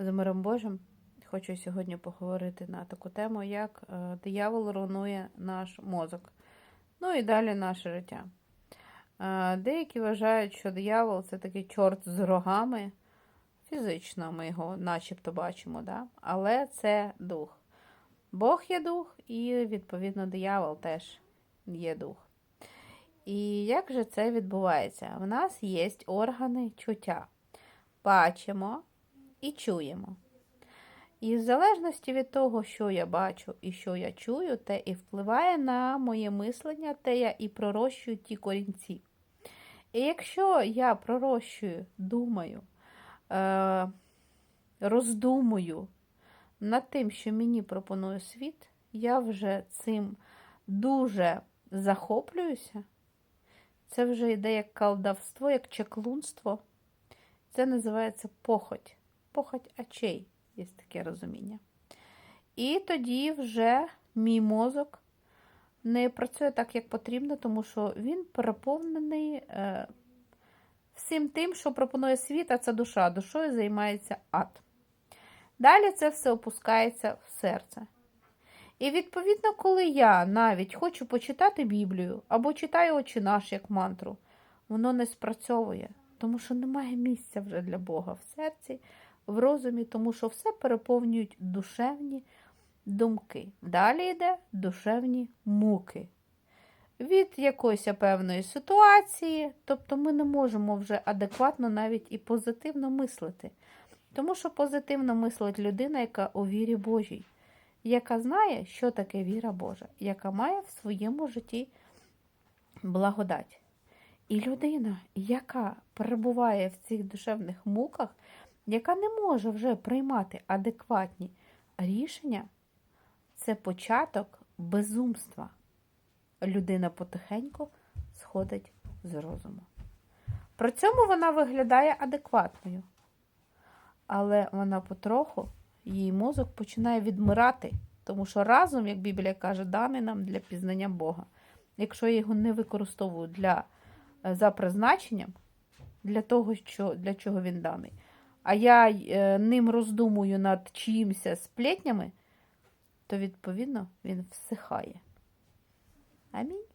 з миром Божим. Хочу сьогодні поговорити на таку тему, як е, диявол руйнує наш мозок. Ну і далі наше життя. Е, Деякі вважають, що диявол це такий чорт з рогами. Фізично ми його начебто бачимо, да? але це дух. Бог є дух, і, відповідно, диявол теж є дух. І як же це відбувається? В нас є органи чуття. Бачимо і чуємо. І в залежності від того, що я бачу і що я чую, те і впливає на моє мислення, те я і пророщую ті корінці. І якщо я пророщую, думаю, е, роздумую над тим, що мені пропонує світ, я вже цим дуже захоплююся. Це вже йде як колдовство, як чаклунство. Це називається похоть. Похоть очей, є таке розуміння. І тоді вже мій мозок не працює так, як потрібно, тому що він переповнений е, всім тим, що пропонує світ, а це душа. Душою займається ад. Далі це все опускається в серце. І відповідно, коли я навіть хочу почитати Біблію або читаю очі наш як мантру, воно не спрацьовує, тому що немає місця вже для Бога в серці, в розумі, тому що все переповнюють душевні думки. Далі йде душевні муки. Від якоїсь певної ситуації, тобто ми не можемо вже адекватно навіть і позитивно мислити. Тому що позитивно мислить людина, яка у вірі Божій, яка знає, що таке віра Божа, яка має в своєму житті благодать. І людина, яка перебуває в цих душевних муках, яка не може вже приймати адекватні рішення, це початок безумства. Людина потихеньку сходить з розуму. При цьому вона виглядає адекватною, але вона потроху, її мозок починає відмирати, тому що разум, як Біблія каже, даний нам для пізнання Бога. Якщо я його не використовую для, е, за призначенням, для того, що, для чого він даний, а я е, ним роздумую над чиїмся сплетнями, то відповідно він всихає. Амінь.